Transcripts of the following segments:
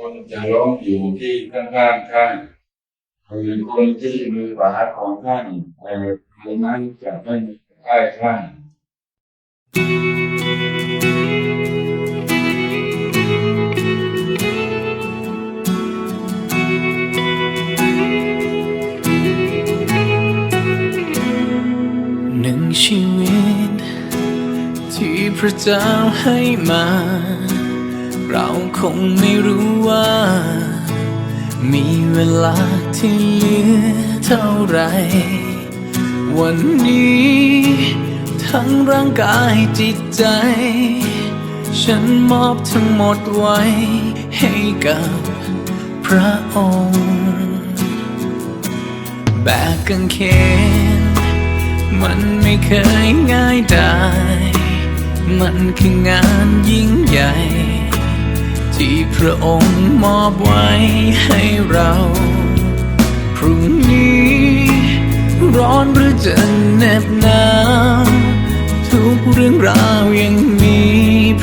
คนจะล้มอยู่ที่ข้างๆท่านหรือคนที่มือขวาของท่านแต่คนนั้นจะไม่ใกล้ท่านหนึ่งชีวิต ที่พระเจ้าให้มา เราคงไม่รู้ว่า มีเวลาที่เหลือเท่าไร วันนี้ ทั้งร่างกายจิตใจ ฉันมอบทั้งหมดไว้ให้กับพระองค์ แบกกางเขนมันไม่เคยง่ายได้ มันคืองานยิ่งใหญ่ ที่พระองค์มอบไว้ให้เรา พรุ่งนี้ ร้อนหรือจะเหน็บหนาวทุกเรื่องราวยังมี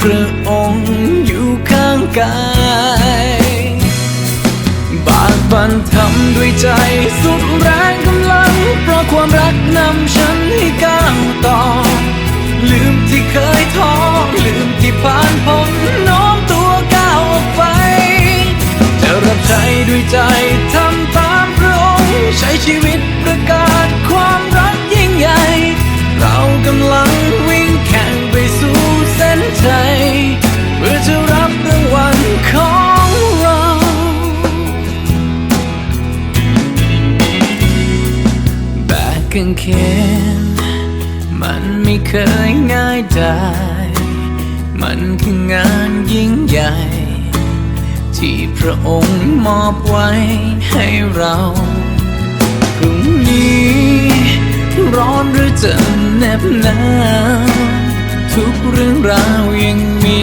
พระองค์อยู่ข้างกายบากบันทำด้วยใจสุดแรงกำลังเพราะความรัก กางเขนมันไม่เคยง่ายได้ มันคืองานยิ่งใหญ่ ที่พระองค์มอบไว้ให้เราพรุ่งนี้ ร้อนหรือจะเหน็บหนาวทุกเรื่องราวยังมี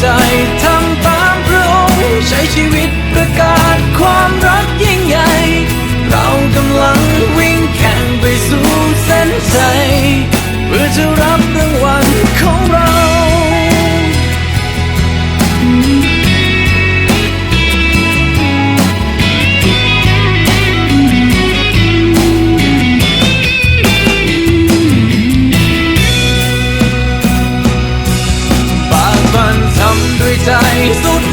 ใใจสุด